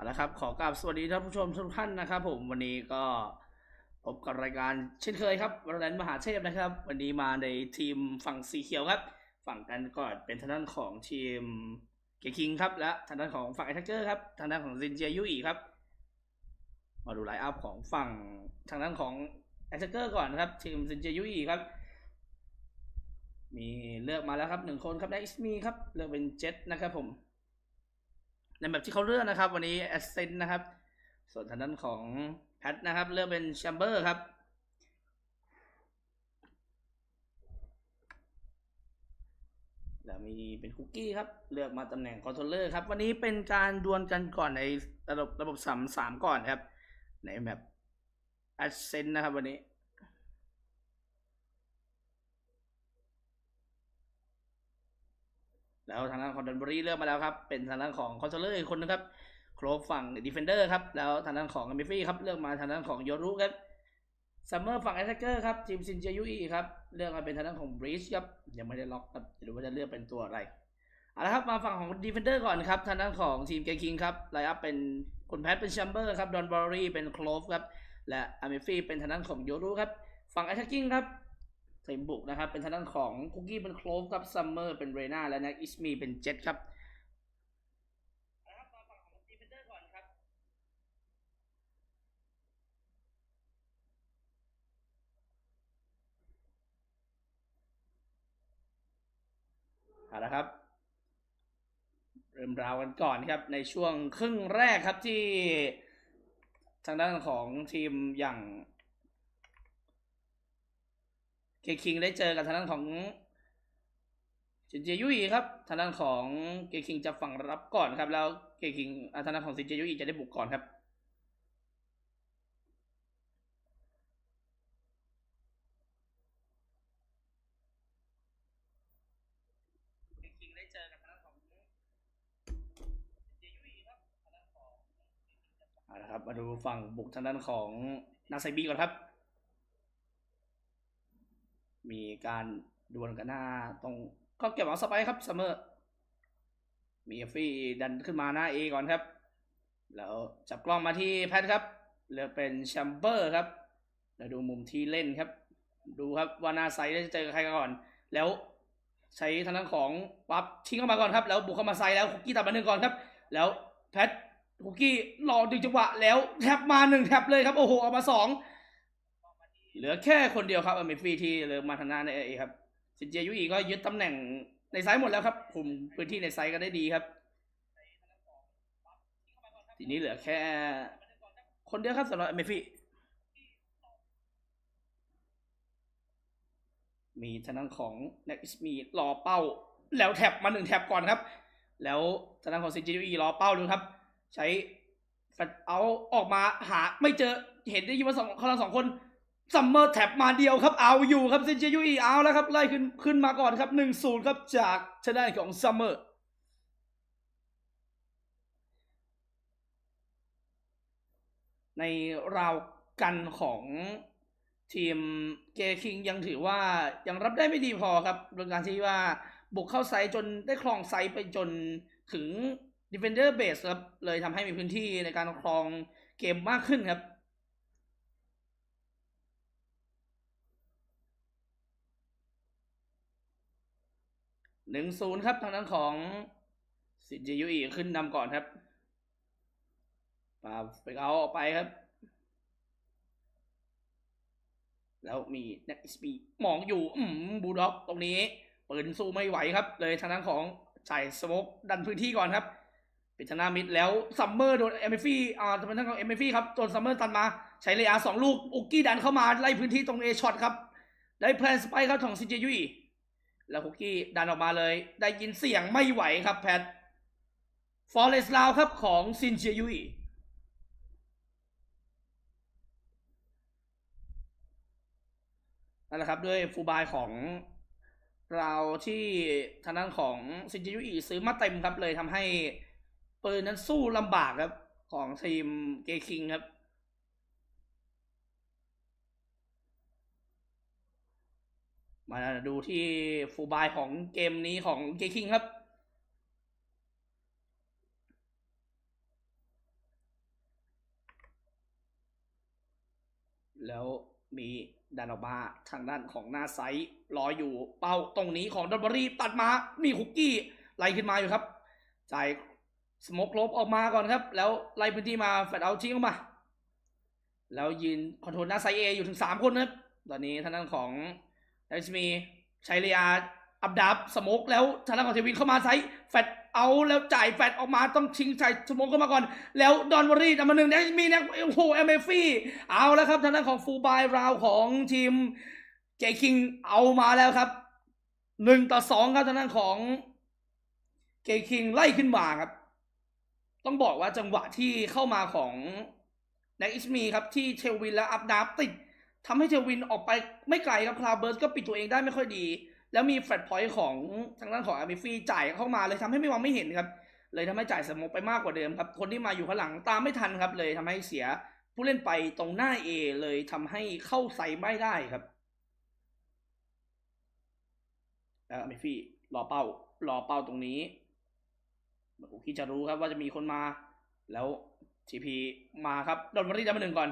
เอาละครับ ขอกราบสวัสดีท่านผู้ชมทุกท่านนะครับ ผมวันนี้ก็พบกับรายการเช่นเคยครับวรนันมหาเทพนะครับ วันนี้มาในทีมฝั่งสีเขียวครับ ฝั่งกันก่อนเป็นทางด้านของทีมเกคิงครับและทางด้านของฝั่งไอทักเกอร์ครับทางด้านของซินเจียยุอีครับ มาดูไลน์อัพของฝั่งทางด้านของไอทักเกอร์ก่อนครับ ทีมซินเจียยุอีครับ มีเลือกมาแล้วครับหนึ่งคนครับได้อิสมีครับเลือกเป็นเจ็ตนะครับผม ในแบบที่เขาเลือกนะครับ วันนี้แอสเซนนะครับ ส่วนทางด้านของแพทนะครับ เลือกเป็นแชมเบอร์ครับแล้วมีเป็นคุกกี้ครับ เลือกมาตำแหน่งคอนโทรลเลอร์ครับ วันนี้เป็นการดวลกันก่อนในระบบระบบสามสามก่อนครับ ในแบบแอสเซนนะครับวันนี้ แล้วทางด้านของดันบรีเลือกมาแล้วครับ เป็นทางด้านของคอนโทรลเลอร์อีกคนนึงครับโครฝั่งดีเฟนเดอร์ครับ แล้วทางด้านของมิฟี่ครับ เลือกมาทางด้านของโยรุครับซัมเมอร์ฝั่งแอตแทกเกอร์ครับทีมซินเจยุอีครับ เลือกมาเป็นทางด้านของบรีชครับ ยังไม่ได้ล็อกครับหรือว่าจะเลือกเป็นตัวอะไรเอาละครับ มาฝั่งของดีเฟนเดอร์ก่อนครับ ทางด้านของทีมเกคิงครับ ไลอัพเป็นคุณแพทเป็นแชมเบอร์ครับ ดอนบอรีเป็นโคลฟครับ และอามิฟี่เป็นทางด้านของโยรุครับ ฝั่งแอตแทกกิ้งครับ ทีมบุกนะครับ เป็นทางด้านของคุกกี้เป็นโคลฟครับซัมเมอร์เป็นเรนาและแน็กอิสมีเป็นเจ็ตครับมาฝั่งของดีเฟนเดอร์ก่อนครับเอาละครับ เริ่มราวกันก่อนครับในช่วงครึ่งแรกครับที่ทางด้านของทีมอย่าง เคคิงได้เจอกับทางด้านของจินเจยุยครับทางด้านของเกคิงจะฝั่งรับก่อนครับ แล้วเกคิงอ่าทางด้านของซินเจยุยจะได้บุกก่อนครับเกคิงได้เจอกับทางด้านของซินเจยุยครับทางด้านของเอาละครับมาดูฝั่งบุกทางด้านของนาไซบีก่อนครับ มีการดวลกันหน้าตรงก็เก็บเอาสไปครับซัมเมอร์ มีเอฟฟี่ดันขึ้นมาหน้าเอก่อนครับ แล้วจับกล้องมาที่แพทครับเลือกเป็นแชมเบอร์ครับ แล้วดูมุมที่เล่นครับ ดูครับว่าหน้าไซด์ได้เจอใครก่อน แล้วใช้ทางด้านของปั๊บทิ้งเข้ามาก่อนครับ แล้วบุกเข้ามาไซด์แล้วคุกกี้ตัดมาหนึ่งก่อนครับ แล้วแพทคุกกี้รอดึงจังหวะแล้วแท็บมาหนึ่งแท็บเลยครับ โอ้โห เอามาสอง เหลือแค่คนเดียวครับอเมฟีที่เลือมาทางหน้าในเอครับซินเจียยุอีก็ยึดตำแหน่งในไซส์หมดแล้วครับคุมพื้นที่ในไซส์ก็ได้ดีครับ ทีนี้เหลือแค่ คนเดียวครับสำหรับอเมฟี่มีทางด้านของเน็กซ์มีรอเป้า แล้วแท็บมาหนึ่งแท็บก่อนครับ แล้วทางด้านของซินเจียยุอีรอเป้าดูครับ ใช้แฟลเอาออกมาหาไม่เจอเห็นได้ยินว่าสองเขาสองคน ซัมเมอร์แท็บมาเดียวครับเอาอยู่ครับเซนเจยุอีเอาแล้วครับไล่ขึ้นขึ้นมาก่อนครับหนึ่งศูนย์ครับจากชนะของซัมเมอร์ในราวกันของทีมเกคิงยังถือว่ายังรับได้ไม่ดีพอครับโดยการที่ว่าบุกเข้าไซต์จนได้ครองไซต์ไปจนถึง Defender Base ครับเลยทำให้มีพื้นที่ในการครองเกมมากขึ้นครับ หนึ่งศูนย์ครับทางด้านของสินเจยุอีขึ้นนำก่อนครับปาไปเอาออกไปครับ แล้วมีเน็กสปีมองอยู่ อืมบูลด็อกตรงนี้ปืนสู้ไม่ไหวครับ เลยทางด้านของใส่สโมกดันพื้นที่ก่อนครับเป็นชนะมิดแล้วซัมเมอร์โดนเอมฟี่อ่าทางด้านของเอมฟี่ครับโดนซัมเมอร์ตันมา ใช้เลอาสองลูกอุกกี้ดันเข้ามาไล่พื้นที่ตรงเอช็อตครับ ได้แพลนสไปครับของซินเจยุอี แล้วคุกกี้ดันออกมาเลย ได้ยินเสียงไม่ไหวครับแพทฟอร์เรสลาวครับของซินเจียยุยนั่นแหละครับด้วยฟูบายของเราที่ทางด้านของซินเจียยุยซื้อมาเต็มครับเลยทำให้ปืนนั้นสู้ลำบากครับของทีมเกคิงครับ มาดูที่ฟูบายของเกมนี้ของเกคิงครับ แล้วมีดานออกมาทางด้านของหน้าไซส์รออยู่เป้าตรงนี้ของดอนบรีตัดมา มีคุกกี้ไล่ขึ้นมาอยู่ครับ จ่ายสโมกลบออกมาก่อนครับ แล้วไล่พื้นที่มาแฟดเอาทิ้งออกมา แล้วยืนคอนโทรลหน้าไซเออยู่ถึงสามคนครับ ตอนนี้ทางด้านของ ไดชมีชัยเรียอับดับสโมกแล้วทางด้านของเทวินเข้ามาไซต์แฟดเอาแล้วจ่ายแฟดออกมาต้องชิงใส่สโมกเข้ามาก่อน แล้วดอนวอรี่อันดับหนึ่งไดชมีเนี่ยโอ้โหเอ็มเอฟี่เอาแล้วครับทางด้านของฟูบายราวของทีมเจคิงเอามาแล้วครับหนึ่งต่อสองครับทางด้านของเจคิงไล่ขึ้นมาครับ ต้องบอกว่าจังหวะที่เข้ามาของแน็กอิสมีครับที่เทลวินและอัพดาบติด ทำให้เทวินออกไปไม่ไกลครับคลาวเบิร์สก็ปิดตัวเองได้ไม่ค่อยดี แล้วมีแฟลตพอยต์ของทางด้านของอามิฟี่จ่ายเข้ามาเลยทำให้ไม่มองไม่เห็นครับ เลยทำให้จ่ายสโมกไปมากกว่าเดิมครับ คนที่มาอยู่ข้างหลังตามไม่ทันครับ เลยทำให้เสียผู้เล่นไปตรงหน้า A เลยทำให้เข้าใส่ไม่ได้ครับแล้วอามิฟี่รอเป้ารอเป้าตรงนี้โอคิดจะรู้ครับว่าจะมีคนมาแล้วทีพีมาครับโดนมารีได้มาหนึ่งก่อน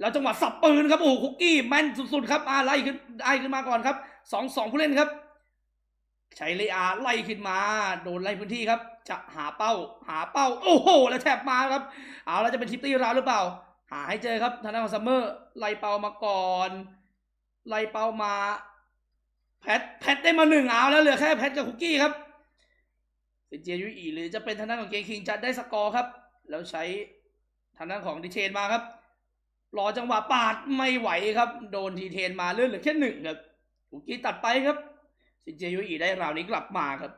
แล้วจังหวะสับปืนครับโอ้โหคุกกี้แม่นสุดๆครับอาไล่ขึ้นไล่ขึ้นมาก่อนครับสองสองผู้เล่นครับใชัยเลอาไล่ขึ้นมา โดนไล่พื้นที่ครับ จะหาเป้า หาเป้า โอ้โห แล้วแทบมาครับ เอาแล้วจะเป็นทิปตี้ราวหรือเปล่า หาให้เจอครับทางด้านของซัมเมอร์ไล่เป้ามาก่อน ไล่เป้ามา แพทแพทได้มาหนึ่งเอาแล้วเหลือแค่แพทกับคุกกี้ครับเป็นเจยุอีหรือจะเป็นทางด้านของเกงคิงจะได้สกอร์ครับ แล้วใช้ทางด้านของดีเทนมาครับ รอจังหวะปาดไม่ไหวครับ โดนทีเทนมาเลื่อนเหลือแค่หนึ่งครับอุกี้ตัดไปครับซินเจยุอีได้ราวนี้กลับมาครับ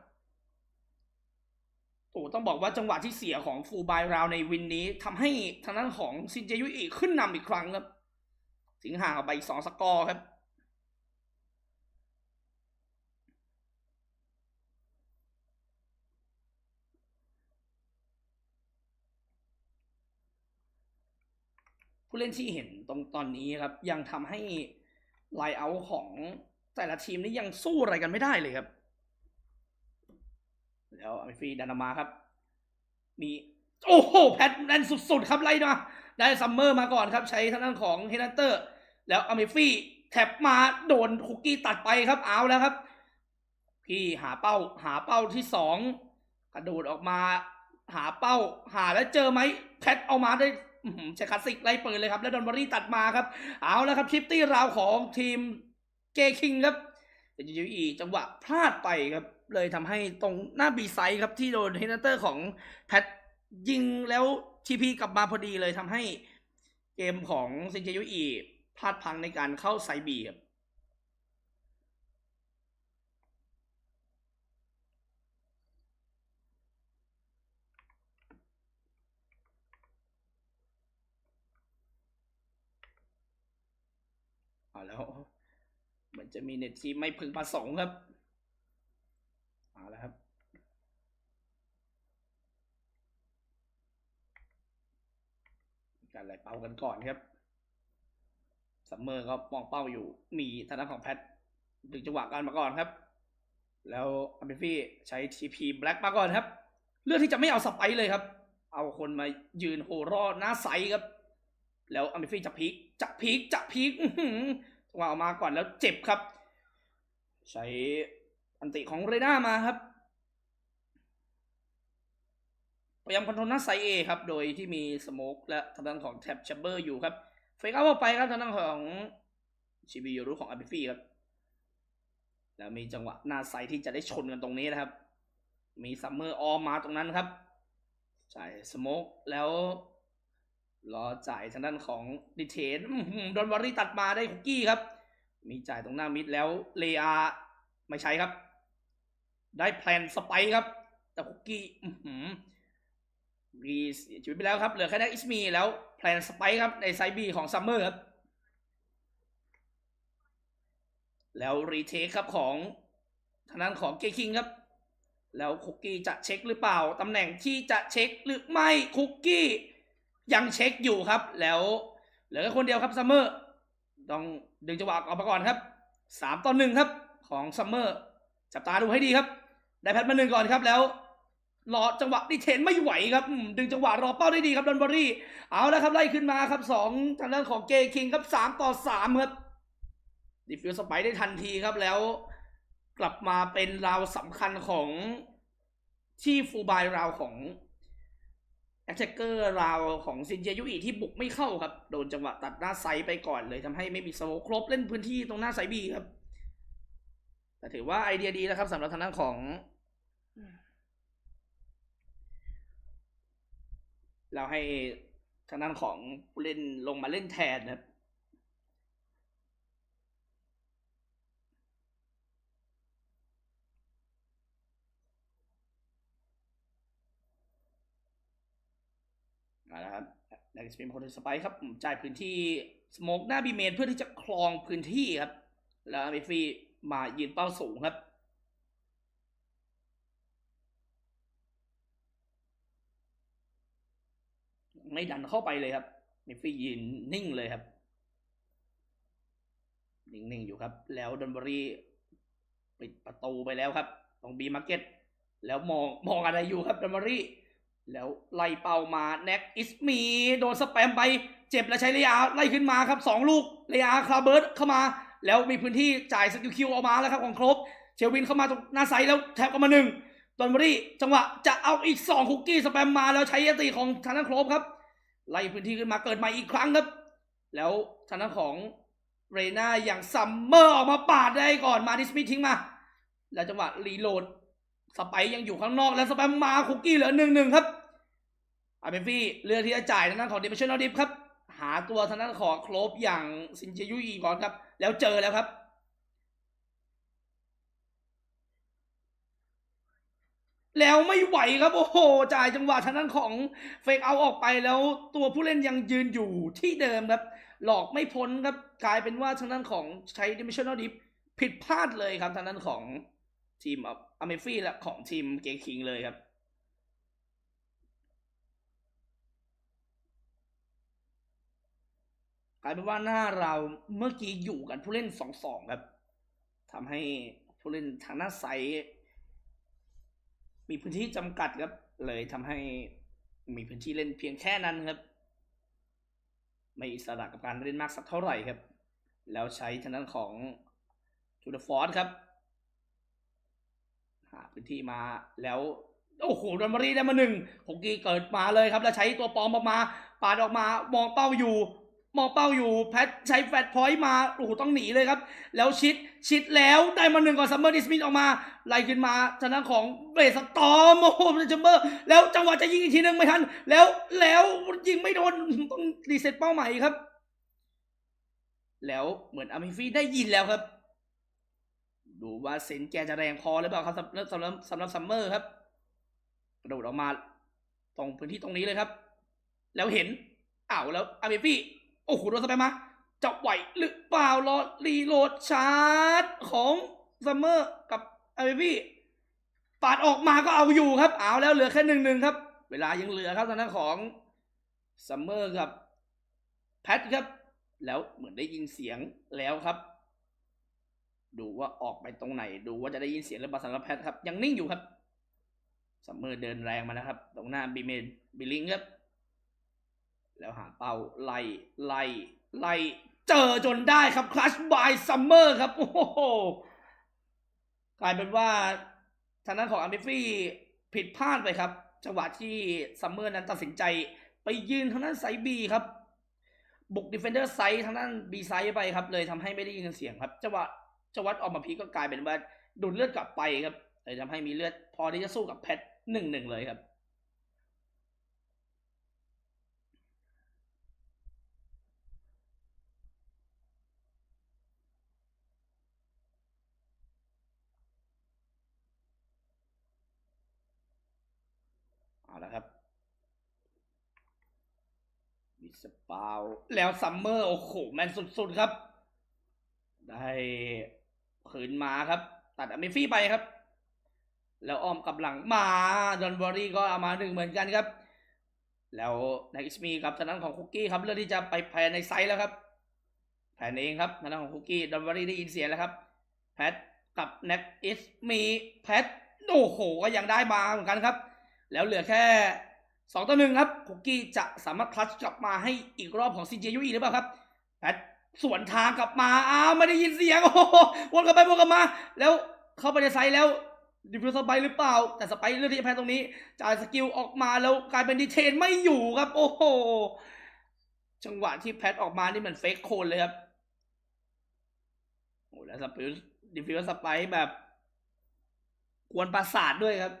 โอ้ต้องบอกว่าจังหวะที่เสียของฟูบายราวในวินนี้ทำให้ทางด้านของซินเจยุอีขึ้นนำอีกครั้งครับ สิงห่างไปสองสกอร์ครับ ผู้เล่นที่เห็นตรงตอนนี้ครับ ยังทำให้ไลเอาของแต่ละทีมนี่ยังสู้อะไรกันไม่ได้เลยครับ แล้วอเมฟีดันออกมาครับ มี โอ้โห แพทแนนสุด ๆ ครับไล่มาได้ซัมเมอร์มาก่อนครับ ใช้ทางด้านของเฮนันเตอร์ แล้วอเมฟรีแท็บมาโดนคุกกี้ตัดไปครับเอาแล้วครับ พี่หาเป้าหาเป้าที่สองกระโดดออกมา หาเป้า หาแล้วเจอไหมแพทเอามาได้ ใช้คลาสสิกไล่ปืนเลยครับ แล้วดอนบอรี่ตัดมาครับ เอาแล้วครับชิปตี้ราวของทีมเกคิงครับแต่ยูอีจังหวะพลาดไปครับ เลยทำให้ตรงหน้าบีไซด์ครับที่โดนเฮนเตอร์ของแพทยิงแล้วทีพีกลับมาพอดีเลยทำให้เกมของซินเจยูอีพลาดพังในการเข้าไซบีครับาแล้วเหมือนจะมีเน็ตที่ไม่พึงประสงค์ครับเอาแล้วครับการไหลเป้ากันก่อนครับซัมเมอร์ก็มองเป้าอยู่มีทางด้านของแพทดึงจังหวะการมาก่อนครับ แล้วอัมฟี่ใช้ทีพีแบล็กมาก่อนครับ เลือกที่จะไม่เอาสไปเลยครับ เอาคนมายืนโหรอหน้าใสครับ แล้วอัมฟี่จะพีกจะพีกจะพีก จังหวะออกมาก่อนแล้วเจ็บครับ ใช้อันติของเรน่ามาครับพยายามคอนโทรลหน้าไซเอครับ โดยที่มีสโมกและทางด้านของแท็บแชมเบอร์อยู่ครับ เฟกเอาออกไปครับทางด้านของชิบิยูรุของอาบิฟี่ครับ แล้วมีจังหวะหน้าไซที่จะได้ชนกันตรงนี้นะครับ มีซัมเมอร์ออมมาตรงนั้นครับจ่สโมกแล้ว รอจ่ายทางด้านของดิเทนอื้อหือโดนวอรี่ตัดมาได้คุกกี้ครับ มีจ่ายตรงหน้ามิดแล้วเลอาไม่ใช้ครับ ได้แพลนสไปครับ แต่คุกกี้รีเสียชีวิตไปแล้วครับเหลือแค่นักอิสมีแล้วแพลนสไปค์ครับในไซบีของซัมเมอร์ครับ แล้วรีเทคครับของทางด้านของเกคิงครับ แล้วคุกกี้จะเช็คหรือเปล่าตำแหน่งที่จะเช็คหรือไม่คุกกี้ ยังเช็คอยู่ครับ แล้วเหลือแค่คนเดียวครับซัมเมอร์ต้องดึงจังหวะออกมาก่อนครับสามต่อหนึ่งครับ ของซัมเมอร์จับตาดูให้ดีครับ ได้แพทมาหนึ่งก่อนครับแล้วรอจังหวะดีเทนไม่ไหวครับดึงจังหวะรอเป้าได้ดีครับดอนบอรี่เอาแล้วครับไล่ขึ้นมาครับสองทางด้านของเกคิงครับสามต่อสามครับดิฟิวสไปได้ทันทีครับแล้วกลับมาเป็นราวสำคัญของที่ฟูบายราวของ แอคแทกเกอร์ราวของซินเจยุอีที่บุกไม่เข้าครับ โดนจังหวะตัดหน้าไซไปก่อนเลยทำให้ไม่มีสโมครบเล่นพื้นที่ตรงหน้าไซบีครับ แต่ถือว่าไอเดียดีนะครับสำหรับทางด้านของเราให้ทางด้านของผู้เล่นลงมาเล่นแทนนะครับ มาแล้วครับแล็กสปินคนสไปครับจ่ายพื้นที่สโมกหน้าบีเมนเพื่อที่จะคลองพื้นที่ครับ แล้วเมฟฟี่มายืนเป้าสูงครับไม่ดันเข้าไปเลยครับเมฟฟี่ยืนนิ่งเลยครับ นิ่งๆอยู่ครับ แล้วดอนบรีปิดประตูไปแล้วครับตรงบีมาร์เก็ตแล้วมองมองอะไรอยู่ครับดอนบรี แล้วไล่เป้ามาแน็กอิสมีโดนสแปมไปเจ็บแล้วใช้ระยะไล่ขึ้นมาครับสองลูกระยะคาร์เบิร์ตเข้ามา แล้วมีพื้นที่จ่ายสกิลคิวออกมาแล้วครับของครบเชลวินเข้ามาตรงหน้าไซด์แล้วแท็บเข้ามาหนึ่งดอนบรีจังหวะจะเอาอีกสองคุกกี้สแปมมาแล้วใช้ยติของทางด้านครบครับไล่พื้นที่ขึ้นมาเกิดใหม่อีกครั้งครับ แล้วทางด้านของเรน่าอย่างซัมเมอร์ออกมาปาดได้ก่อนมาดิสมิธทิ้งมา แล้วจังหวะรีโหลดสไปยังอยู่ข้างนอกแล้วสแปมมาคุกกี้เหลือหนึ่งหนึ่งครับ อาเบฟี่เลือกที่จะจ่ายทางด้านของดิเชนนอดิฟครับ หาตัวทางด้านของโคลบอย่างซินเจยุอีก่อนครับ แล้วเจอแล้วครับ แล้วไม่ไหวครับโอ้โหจ่ายจังหวะทางด้านของเฟกเอาออกไปแล้วตัวผู้เล่นยังยืนอยู่ที่เดิมครับ หลอกไม่พ้นครับกลายเป็นว่าทางด้านของใช้ดิเมชันนอดิฟผิดพลาดเลยครับทางด้านของทีมอเมฟี่และของทีมเกคิงเลยครับ กลายเป็นว่าหน้าเราเมื่อกี้อยู่กันผู้เล่นสองสองครับทำให้ผู้เล่นทางหน้าไซมีพื้นที่จำกัดครับ เลยทำให้มีพื้นที่เล่นเพียงแค่นั้นครับ ไม่อิสระกับการเล่นมากสักเท่าไหร่ครับ แล้วใช้ทางด้านของทูดฟอร์ดครับ หาพื้นที่มาแล้วโอ้โหดอนมารีได้มาหนึ่งฮกกี้เกิดมาเลยครับ แล้วใช้ตัวปลอมออกมาปาดออกมามองเป้าอยู่ มองเป้าอยู่แพทใช้แฟตพอยต์มาโอ้โหต้องหนีเลยครับ แล้วชิดชิดแล้วได้มาหนึ่งก่อนซัมเมอร์ดิสมิธออกมาไล่ขึ้นมาทางด้านของเบรสตอมโอ้โหจัมเบอร์แล้วจังหวะจะยิงอีกทีหนึงไม่ทัน แล้วแล้วยิงไม่โดนต้องรีเซ็ตเป้าใหม่ครับ แล้วเหมือนอามิฟีได้ยินแล้วครับ ดูว่าเซนแกจะแรงพอหรือเปล่าครับสำหรับสำหรับสำหรับซัมเมอร์ครับกระโดดออกมาตรงพื้นที่ตรงนี้เลยครับ แล้วเห็นอ้าวแล้วอามิฟี่ โอ้โหโดนสไปร์มาจะไหวหรือเปล่ารอรีโหลดชาร์จของซัมเมอร์กับอามิฟีปาดออกมาก็เอาอยู่ครับเอาแล้วเหลือแค่หนึ่งหนึ่งครับ เวลายังเหลือครับทางด้านของซัมเมอร์กับแพทครับ แล้วเหมือนได้ยินเสียงแล้วครับ ดูว่าออกไปตรงไหน ดูว่าจะได้ยินเสียงหรือเปล่าสำหรับแพทครับ ยังนิ่งอยู่ครับซัมเมอร์เดินแรงมานะครับ ตรงหน้าบีเมนบิลลิงครับ แล้วหาเป้าไล่ไล่ไล่เจอจนได้ครับคลัชบายซัมเมอร์ครับโอ้โหกลายเป็นว่าทางด้านของอาร์มิฟี่ผิดพลาดไปครับ จังหวะที่ซัมเมอร์นั้นตัดสินใจไปยืนทางด้านไซบีครับ บุกดิเฟนเดอร์ไซด์ทางด้านบีไซด์ไปครับ เลยทำให้ไม่ได้ยินเสียงครับจังหวะจังหวัดออกมาพีก็กลายเป็นว่าดูดเลือดกลับไปครับเลยทำให้มีเลือดพอที่จะสู้กับแพทหนึ่งหนึ่งเลยครับ เอาละครับมี สปาวแล้วซัมเมอร์โอ้โหแมนสุดๆครับ ได้ขืนมาครับ ตัดอเมฟี่ไปครับ แล้วอ้อมกับหลังมาดอนบอรี่ก็เอามาหนึ่งเหมือนกันครับ แล้วนายอิสมีกับทางด้านของคุกกี้ครับเลือกที่จะไปแพนในไซส์แล้วครับ แผนเองครับทางด้านของคุกกี้ดอนบอรี่ได้ยินเสียงแล้วครับ แพทกับแน็กอิสมีแพทโอ้โหก็ยังได้มาเหมือนกันครับ แล้วเหลือแค่ สองต่อหนึ่งครับคุกกี้จะสามารถคลัชกลับมาให้อีกรอบของซีเจยุอีหรือเปล่าครับแพทสวนทางกลับมา อ้าว ไม่ได้ยินเสียง โอ้โหวนกลับไปวนกลับมา แล้วเข้าไปในไซต์แล้วดิฟิวสไปหรือเปล่า แต่สไปเลือกที่จะแพ้ตรงนี้ จ่ายสกิลออกมาแล้วกลายเป็นดีเทนไม่อยู่ครับ โอ้โห จังหวะที่แพทออกมานี่เหมือนเฟกโคนเลยครับ โอ้แล้วสปิลดิฟิวสไปแบบ กวนประสาทด้วยครับ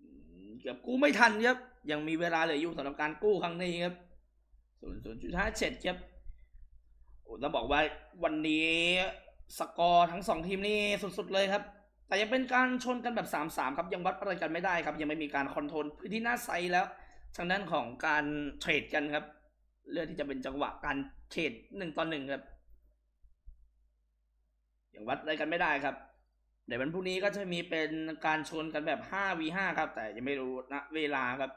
อืมเกือบกู้ไม่ทันครับ ยังมีเวลาเหลืออยู่สำหรับการกู้ครั้งนี้ครับศูนย์ศูนย์จุดห้าเจ็ดครับโอ้ต้องบอกว่าวันนี้สกอร์ทั้งสองทีมนี่สุดๆเลยครับ แต่ยังเป็นการชนกันแบบสามสามครับยังวัดอะไรกันไม่ได้ครับ ยังไม่มีการคอนโทรลพื้นที่หน้าไซแล้วทางด้านของการเทรดกันครับ เลือกที่จะเป็นจังหวะการเทรดหนึ่งต่อหนึ่งครับยังวัดอะไรกันไม่ได้ครับ เดี๋ยววันพรุ่งนี้ก็จะมีเป็นการชนกันแบบ 5v5 ครับ แต่ยังไม่รู้ณเวลาครับ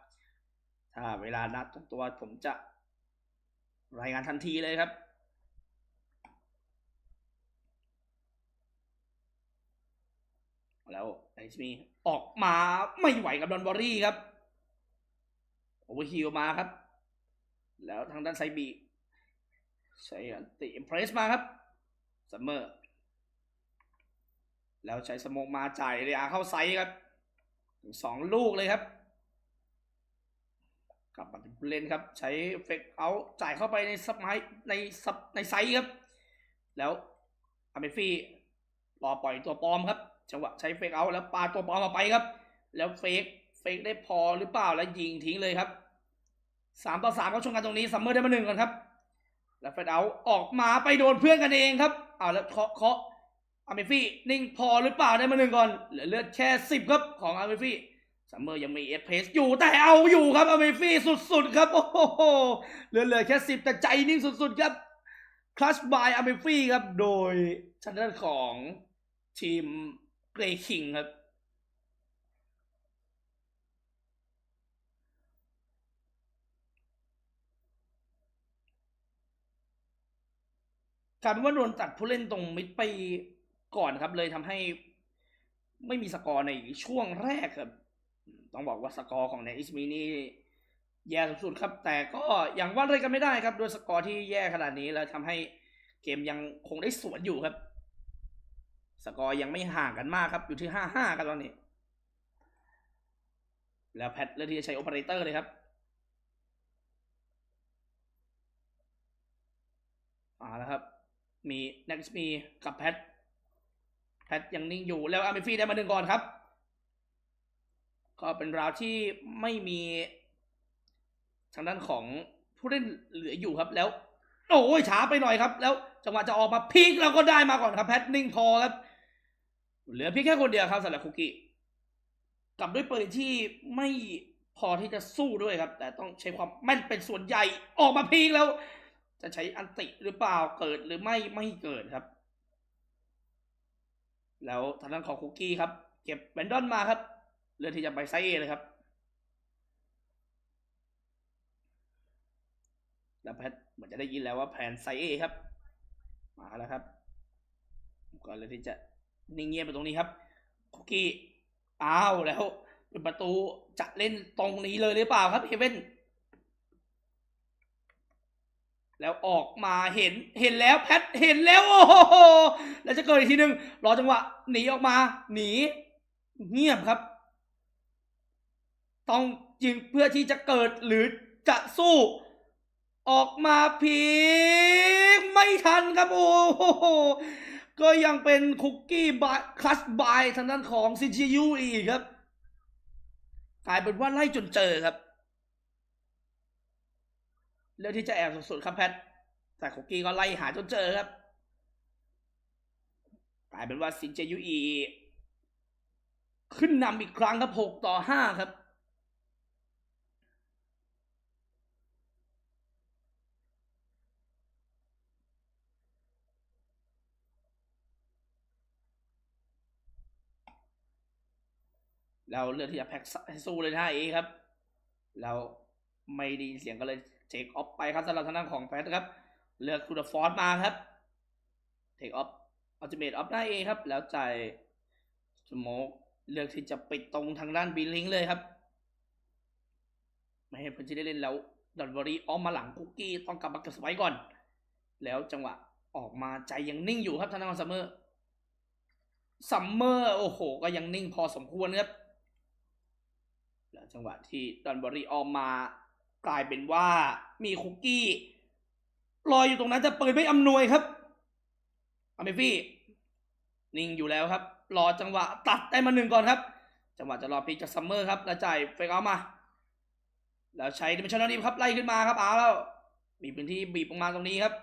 ถ้าเวลานัดตรงตัวผมจะรายงานทันทีเลยครับแล้วไอชมีออกมาไม่ไหวกับดอนบอรี่ครับโอเวอร์ฮิลมาครับ แล้วทางด้านไซบีใช้อันติอิมเพรสมาครับซัมเมอร์ แล้วใช้สโมกมาจ่ายเรียเข้าไซส์ครับถึงสองลูกเลยครับ กลับมาเป็นผู้เล่นครับ ใช้เฟกเอาจ่ายเข้าไปในซับไม้ในซับในไซส์ครับ แล้วอาเมฟี่รอปล่อยตัวปลอมครับจังหวะใช้เฟกเอาแล้วปาตัวปลอมมาไปครับ แล้วเฟกเฟกได้พอหรือเปล่าแล้วยิงทิ้งเลยครับสามต่อสามเขาชนกันตรงนี้ซัมเมอร์ได้มาหนึ่งก่อนครับ แล้วเฟกเอาออกมาไปโดนเพื่อนกันเองครับอ้าวแล้วเคาะเคาะ อาร์เมฟี่นิ่งพอหรือเปล่าได้มาหนึ่งก่อนเหลือเลือดแค่สิบครับของอาร์เมฟี่ซัมเมอร์ยังมีเอฟเพสอยู่แต่เอาอยู่ครับอาร์เมฟี่สุดๆครับโอ้โหเหลือเหลือแค่สิบแต่ใจนิ่งสุดๆครับคลัชบายอาร์เมฟี่ครับโดยชนะของทีมเกรคิงครับกลายเป็นว่าโดนตัดผู้เล่นตรงมิดไป ก่อนครับ เลยทำให้ไม่มีสกอร์ในช่วงแรกครับ ต้องบอกว่าสกอร์ของในอิสมีนี่แย่สุดๆครับ แต่ก็ยังวัดอะไรกันไม่ได้ครับด้วยสกอร์ที่แย่ขนาดนี้แล้วทำให้เกมยังคงได้สวนอยู่ครับ สกอร์ยังไม่ห่างกันมากครับ อยู่ที่ห้าห้ากันตอนนี้แล้วแพทเลือกที่จะใช้โอเปอเรเตอร์เลยครับอ่าแล้วครับ มีนักซ์มีกับแพท แพทยังนิ่งอยู่แล้วอาร์เมฟี่ได้มาหนึ่งก่อนครับ ก็เป็นราวที่ไม่มีทางด้านของผู้เล่นเหลืออยู่ครับแล้ว โอ้ยช้าไปหน่อยครับ แล้วจังหวะจะออกมาพีกเราก็ได้มาก่อนครับ แพทนิ่งพอครับ เหลือพียงแค่คนเดียวครับสำหรับคุกกี้กลับด้วยปืนที่ไม่พอที่จะสู้ด้วยครับ แต่ต้องใช้ความแม่นเป็นส่วนใหญ่ออกมาพีกแล้ว จะใช้อันติหรือเปล่าเกิดหรือไม่ไม่เกิดครับ แล้วทางด้านของคุกกี้ครับ เก็บแบนดอนมาครับเลือที่จะไปไซเอเลยครับแล้วแพทเหมือนจะได้ยินแล้วว่าแผนไซเอครับ มาแล้วครับก็เลยที่จะนิ่งเงียบไปตรงนี้ครับคุกกี้อ้าวแล้ว เป็นประตูจะเล่นตรงนี้เลยหรือเปล่าครับเฮเว่น แล้วออกมาเห็นเห็นแล้วแพทเห็นแล้วโอ้โหแล้วจะเกิดอีกทีหนึ่งรอจังหวะหนีออกมา หนีเงียบครับ ต้องยิงเพื่อที่จะเกิดหรือจะสู้ ออกมาพีกไม่ทันครับโอ้โหก็ยังเป็นคุกกี้บายคลัชบายทางด้านของซิจิยูอีกครับกลายเป็นว่าไล่จนเจอครับ เลือกที่จะแอบสุดๆครับแพท แต่คุกกี้ก็ไล่หาจนเจอครับกลายเป็นว่าซินเจยุอีขึ้นนำอีกครั้งครับหกต่อห้าครับ เราเลือกที่จะแพ็กสู้เลยนะเอครับ เราไม่ไดีเสียงก็เลย เทคออฟไปครับสำหรับทางด้านของแพทครับ เลือกคูดฟอร์ดมาครับ เทคออฟอัลติเมทออฟได้เองครับ แล้วจ่ายสโมกเลือกที่จะปิดตรงทางด้านบีลิงเลยครับ ไม่ให้เพื้นที่ได้เล่นแล้วดอนบรีออมมาหลังคุกกี้ต้องกลับมาเก็บสไปค์ก่อน แล้วจังหวะออกมาใจยังนิ่งอยู่ครับทางด้านของซัมเมอร์ซัมเมอร์โอ้โห ก็ยังนิ่งพอสมควรครับแล้วจังหวะที่ดอนบอรีออมมา กลายเป็นว่ามีคุกกี้ลอยอยู่ตรงนั้นแต่เปิดไม่อำนวยครับอเมฟี่นิ่งอยู่แล้วครับ รอจังหวะตัดได้มาหนึ่งก่อนครับ จังหวะจะรอพลิกจากซัมเมอร์ครับแล้วจ่ายเฟกเอามา แล้วใช้ดิมชันนอลดีครับไล่ขึ้นมาครับเอาแล้วมีพื้นที่บีบออกมาตรงนี้ครับ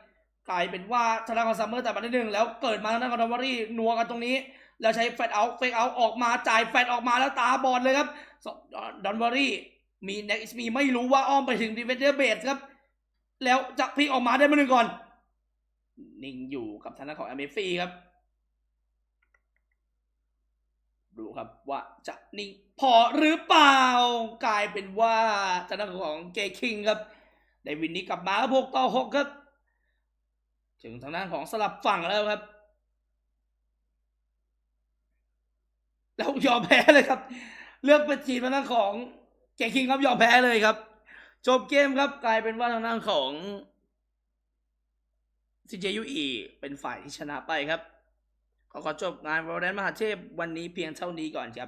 กลายเป็นว่าทางด้านของซัมเมอร์แต่มาได้หนึ่งแล้วเกิดมาทางด้านของดอมวอรี่นัวกันตรงนี้ แล้วใช้แฟดเอาเฟกเอาออกมาจ่ายแฟดออกมาแล้วตาบอดเลยครับดอนวอรี่ มีเน็กซ์มีไม่รู้ว่าอ้อมไปถึงดีเวนเดอร์เบสครับ แล้วจะพลิกออกมาได้มาหนึ่งก่อน นิ่งอยู่กับทางด้านของเอเมฟี่ครับ ดูครับว่าจะนิ่งพอหรือเปล่า กลายเป็นว่าทางด้านของเกคิงครับได้วินนี้กลับมาครับหกต่อหกครับ ถึงทางด้านของสลับฝั่งแล้วครับแล้วยอมแพ้เลยครับ เลือกเป็นทีมทางด้านของ เกคิงครับยอมแพ้เลยครับ จบเกมครับกลายเป็นว่าทางด้านของทีเจยูอีเป็นฝ่ายที่ชนะไปครับขอขอจบงานวอลเลนมหาเทพวันนี้เพียงเท่านี้ก่อนครับ